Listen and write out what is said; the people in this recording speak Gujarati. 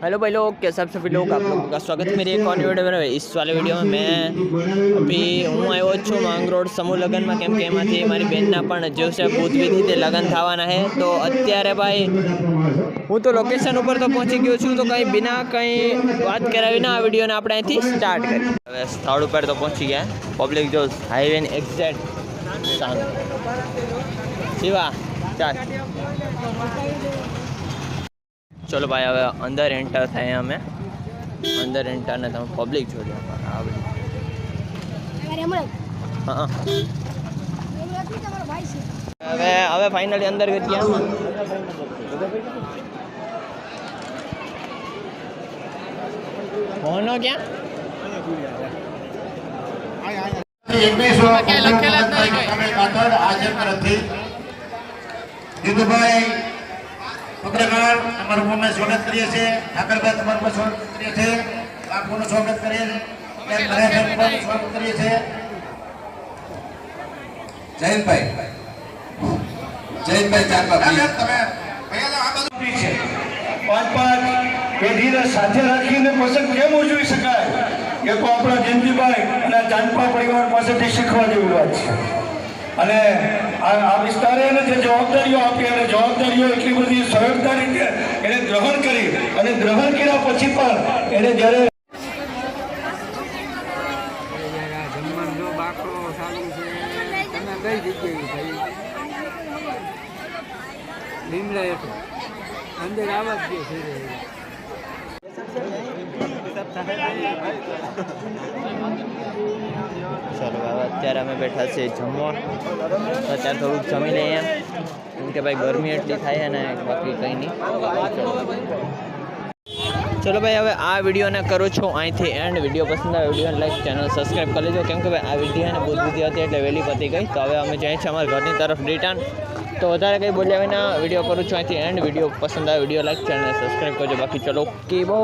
हेलो भाई लोग कैसे आप सभी लोग आप लोगों का स्वागत है मेरी एक और वीडियो में इस वाले वीडियो में मैं અભી હું આવ્યો જ છું માંગ રોડ સમૂહ લગ્નમાં કેમ કે એમાંથી મારી બેનના પણ જે છે ભૂતવિધિ તે લગ્ન થવાના છે તો અત્યારે ભાઈ હું તો લોકેશન ઉપર તો પહોંચી ગયો છું તો કંઈ બિના કંઈ વાત કરાવી ના આ વિડીયોને આપણે અહીંથી સ્ટાર્ટ કરીએ હવે સ્થળ ઉપર તો પહોંચી ગયા પબ્લિક જો હાઈવે એક્ઝેક્ટ સામે શિવા ચાલ ચલો ભાઈ હવે અંદર એન્ટર થયા અમે. અંદર એન્ટર ને તમે પબ્લિક જોજો આ બધી. હા હા. હવે હવે ફાઇનલી અંદર ગયા. હોનો ક્યાં? જીતુભાઈ પત્રકાર અમારું મુંબઈ સ્વાગત કરીએ છીએ. ઠાકરભાઈ તમારું પણ સ્વાગત કરીએ છીએ. બાપુનું સ્વાગત કરીએ છીએ. નરેશભાઈ પણ સ્વાગત કરીએ છીએ. જયંતભાઈ. જયંતભાઈ ચાંપા તમે please. આ બધું છે. પાંચ પાંચ પેઢીને સાથે રાખીને પસંદ કેમ ઉજવી શકાય? એ તો આપણા જયંતિભાઈ અને ચાંદપા પરિવાર પાસેથી શીખવા જેવી વાત છે. અને આ આ વિસ્તારે જે જવાબદારીઓ અને ગ્રહણ કર્યા પછી પણ એને જ્યારે જરા જમવાનો બાકડો ચાલુ છે તમે કઈ જગ્યાએ ભાઈ લીમડા હેઠળ અંદર આવા જ છે ચલો હવે અત્યારે અમે બેઠા છીએ જમવા અત્યારે થોડુંક જમી લઈએ કેમ કે ભાઈ ગરમી એટલી થાય છે ને બાકી કંઈ નહીં ચલો ભાઈ, હવે આ વિડીયોને કરું છું અહીંથી એન્ડ વીડિયો પસંદ આવે, વિડીયોને લાઈક ચેનલ સબસ્ક્રાઈબ કરી લેજો. કેમ કે ભાઈ, આ વિડીયોને બહુ બધી હતી એટલે વહેલી પતી ગઈ. તો હવે અમે જઈએ છીએ અમારા ઘરની તરફ રિટર્ન તો વધારે કંઈ બોલ્યા વિના વીડિયો કરું છું અહીંથી એન્ડ વીડિયો પસંદ આવે, વીડિયો લાઈક ચેનલ સબસ્ક્રાઈબ કરજો. બાકી ચલો કે બહુ